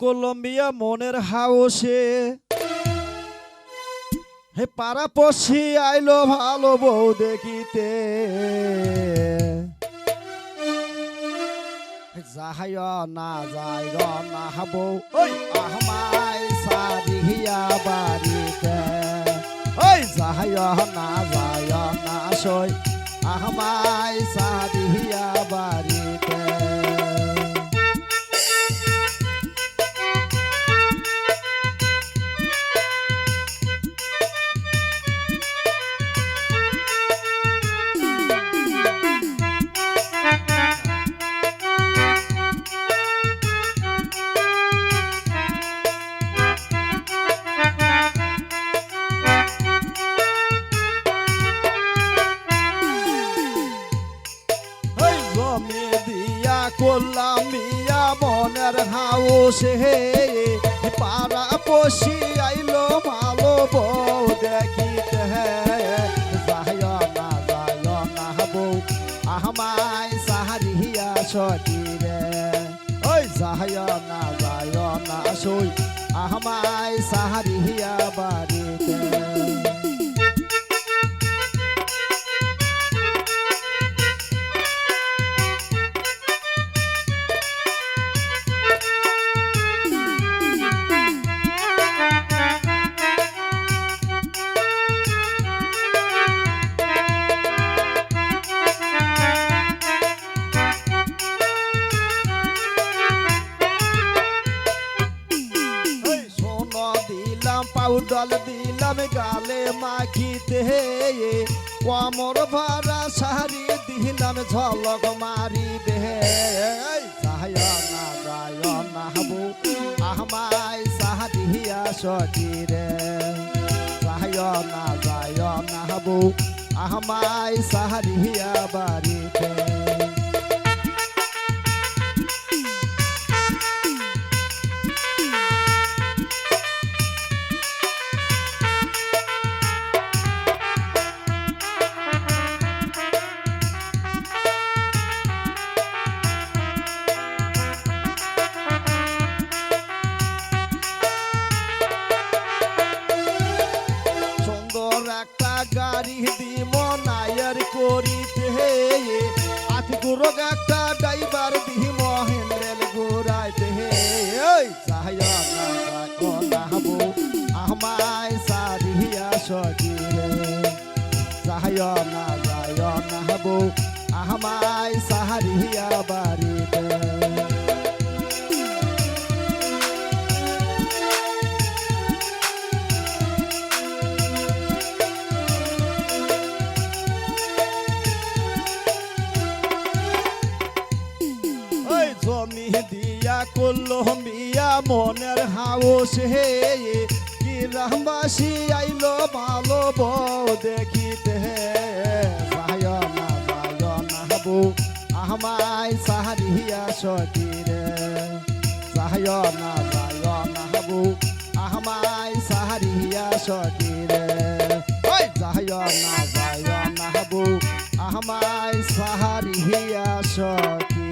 Colombia মনের হাউসে হে পাড়া পশি আইলো ভালো বউ দেখিতে। যাহাই না যাই না বউ, ওই আহমাই সাদিয়া বাড়িতে। ওই যাহাই না যাই না সই, আহমাই সাদিয়া বাড়িতে। জমি দিয়া করলাম বিয়া মনের হাউসে পাড়া পশি আইলো ভালো বউ, দেখিতে যায় না যায় না বউ আহমাই সাহারিয়া সটিরে ওই যায় না যায় না সই আহমাই সাহারিয়া বাড়িতে। দিলাম দিলাম গালে মাখিতে। কমর ভাড়া শাড়ি দিলাম, ঝলক মারিবে। যায় না যায় না হবু আহমাই সাহাদিয়া সটিরে যায় না যায় না হবু আহমাই সাহাদিয়া বাড়িতে। গুরগ একটা ড্রাইভার দিব হ্যান্ডেল ঘুরাইতে। ওই চাহিয়া না যাকো না হব, আমায় সারিয়া চাহিয়া না যায় নাহবো আমায় সাহারিয়া বাড়িতে। করল মিয়া মনের হাউস হে, কি রামবাসী আইলো ভালো বউ দেখিতে যায় না যায় না হবু আহমাই সাহারিয়া সটিরে যায় না যায় না হবু আহমাই সাহারিয়া সটিরে ওই যায় না যায় না হবু আহমাই সাহারিয়া সটিরে